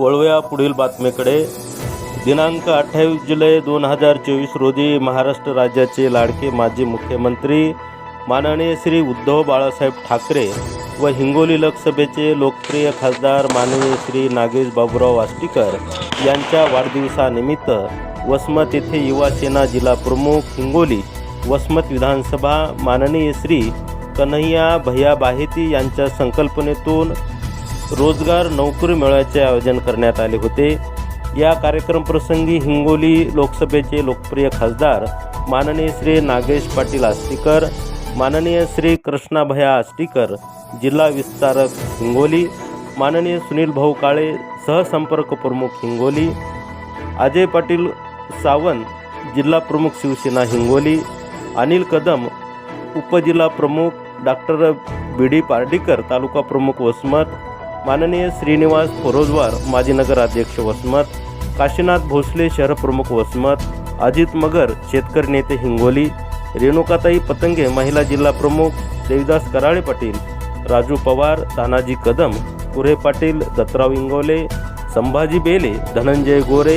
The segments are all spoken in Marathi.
वळूया पुढील बातमीकडे. दिनांक अठ्ठावीस जुलै दोन हजार चोवीस रोजी महाराष्ट्र राज्याचे लाडके माजी मुख्यमंत्री माननीय श्री उद्धव बाळासाहेब ठाकरे व हिंगोली लोकसभेचे लोकप्रिय खासदार माननीय श्री नागेश बाबूराव आष्टीकर यांच्या वाढदिवसानिमित्त वसमत येथे युवासेना जिल्हा प्रमुख हिंगोली वसमत विधानसभा माननीय श्री कन्हैया भैया बाहेती यांच्या संकल्पनेतून रोजगार नोकरी मेळाव्याचे आयोजन करण्यात आले होते. या कार्यक्रमप्रसंगी हिंगोली लोकसभेचे लोकप्रिय खासदार माननीय श्री नागेश पाटील आष्टीकर माननीय श्री कृष्णाभया आष्टीकर जिल्हा विस्तारक हिंगोली माननीय सुनील भाऊ काळे सहसंपर्क प्रमुख हिंगोली अजय पाटील सावंत जिल्हा प्रमुख शिवसेना हिंगोली अनिल कदम उपजिल्हा प्रमुख doctor B D Pardikar taluka प्रमुख वसमत माननीय श्रीनिवास फोरोजवार माजी नगराध्यक्ष वसमत काशीनाथ भोसले शहर प्रमुख वसमत अजित मगर शेतकरी नेते हिंगोली रेणुकाताई पतंगे महिला जिल्हा प्रमुख देवीदास कराळे पाटील राजू पवार तानाजी कदम कुरे पाटील दत्तराव इंगोले संभाजी बेले धनंजय गोरे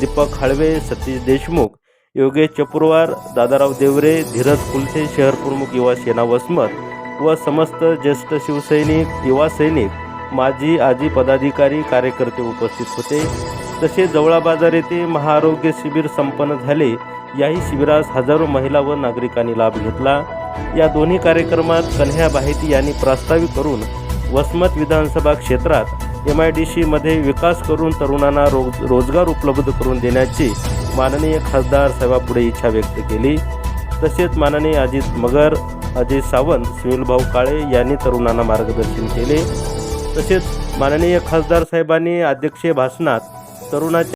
दीपक हाळवे सतीश देशमुख योगेश चपुरवार दादाराव देवरे धीरज कुलथे शहर प्रमुख युवा सेना वसमत व समस्त ज्येष्ठ शिवसैनिक युवा सैनिक माजी आजी पदाधिकारी कार्यकर्ते उपस्थित होते. तसेच जवळा बाजार येथे महाआरोग्य शिबिर संपन्न झाले. याही शिबिरास हजारो महिला व नागरिकांनी लाभ घेतला. या दोन्ही कार्यक्रमात कन्ह्या बाहेती यांनी प्रास्ताविक करून वसमत विधानसभा क्षेत्रात एम आय डी सीमध्ये विकास करून तरुणांना रोज रोजगार उपलब्ध करून देण्याची माननीय खासदार साहेबापुढे इच्छा व्यक्त केली. तसेच माननीय अजित मगर अजय सावंत सुनीलभाऊ काळे यांनी तरुणांना मार्गदर्शन केले. तसेच माननीय खासदार साहेबांनी अध्यक्षीय भाषणात तरुणाच्या